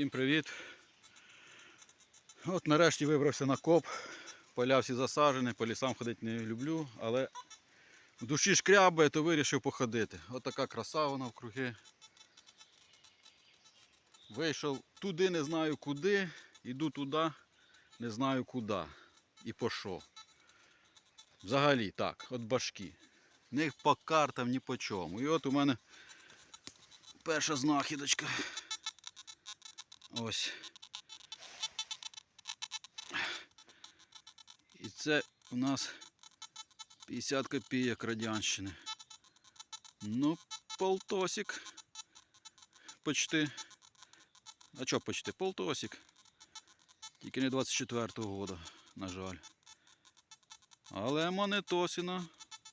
Всім привіт. От нарешті вибрався на коп. Поля всі засаджені, по лісам ходити не люблю, але в душі шкрябає, то вирішив походити. От така краса вона вкруги. Вийшов туди, не знаю куди, іду туди, не знаю куди. І пішов. Взагалі так, от башки. Ні по картам, ні по чому. І от у мене перша знахідочка. Ось. І це у нас 50 копійок радянщини. Ну, полтосик. Почти. А чо почти? Полтосик. Тільки не 24-го года, на жаль. Але монетосина.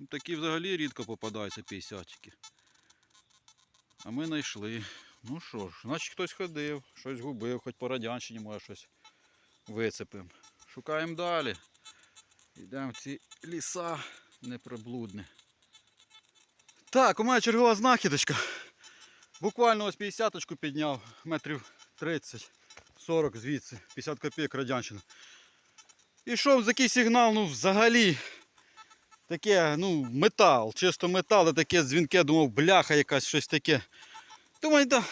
Такі взагалі рідко попадаються 50-ки. А ми знайшли. Ну що ж, значить хтось ходив, щось губив, хоч по радянщині може щось вицепимо. Шукаємо далі. Йдемо в ці ліса неприблудні. Так, у мене чергова знахідочка. Буквально ось 50-очку підняв, метрів 30-40 звідси, 50 копійок радянщина. Ішов за який сигнал, ну взагалі. Таке, ну, метал, чисто метал, і таке дзвінке, думав, бляха якась щось таке. Думаю, да,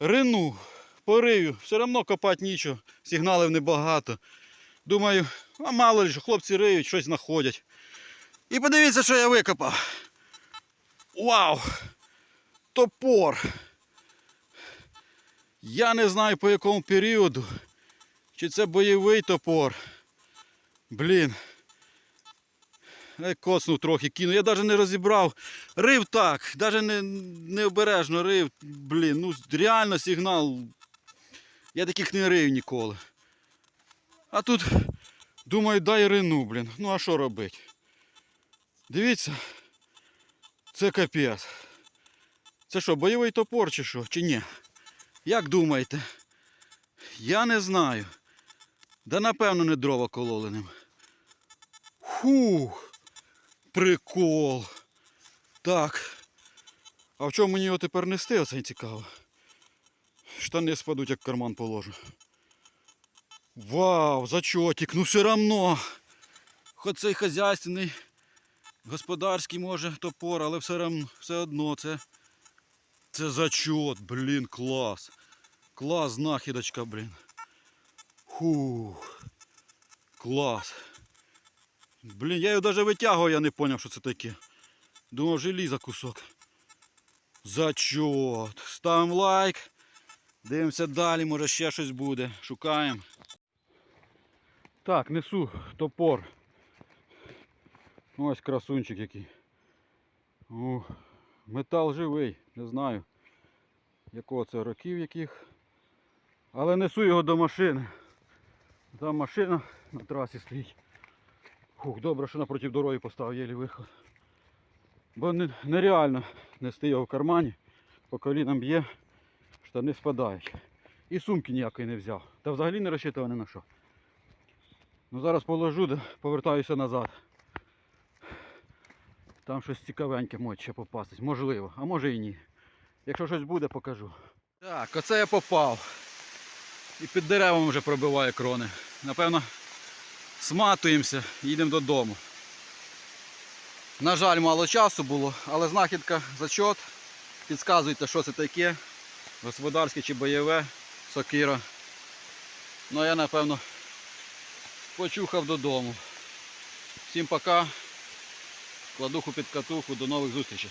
рину, порию, все одно копати нічого, сигналів небагато. Думаю, а мало ли, що хлопці риють, щось знаходять. І подивіться, що я викопав. Вау! Топор. Я не знаю по якому періоду. Чи це бойовий топор. Блін. Я коцнув трохи кинув. Я навіть не розібрав. Рив так, навіть не, не обережно рив. Блін, ну реально сигнал. Я таких не рив ніколи. А тут, думаю, дай рину, блін. Ну а що робити? Дивіться. Це капець. Це що, бойовий топор чи що? Чи ні? Як думаєте? Я не знаю. Да напевно не дрова кололи ним. Фух. Прикол. Так. А в чому мені його тепер нести? Оце цікаво. Штани спадуть, як карман положу. Вау, зачотик, ну все равно. Хоч цей хазяйственний, господарський може топор, але все, равно, все одно це. Це зачот, блін, клас. Клас, знахідочка, блін. Фух. Клас. Блін, я його навіть витягував, я не зрозумів, що це таке. Думав, желіза кусок. Зачот. Ставимо лайк. Дивимося далі, може ще щось буде. Шукаємо. Так, несу топор. Ось красунчик який. О, метал живий, не знаю якого це років яких. Але несу його до машини. Там машина на трасі стоїть. Фух, добре, що напроти дороги поставив єлі виход. Бо нереально нести його в кармані, по колінам б'є, штани спадають. І сумки ніякої не взяв. Та взагалі не розчитував ні на що. Ну зараз положу, повертаюся назад. Там щось цікавеньке може ще попастись. Можливо, а може і ні. Якщо щось буде, покажу. Так, оце я попав. І під деревом вже пробиває крони. Напевно, сматуємося, їдемо додому. На жаль, мало часу було, але знахідка зачот. Підказуйте, що це таке. Господарське чи бойове, сокира. Ну а я напевно почухав додому. Всім пока. Кладуху під катуху, до нових зустрічей.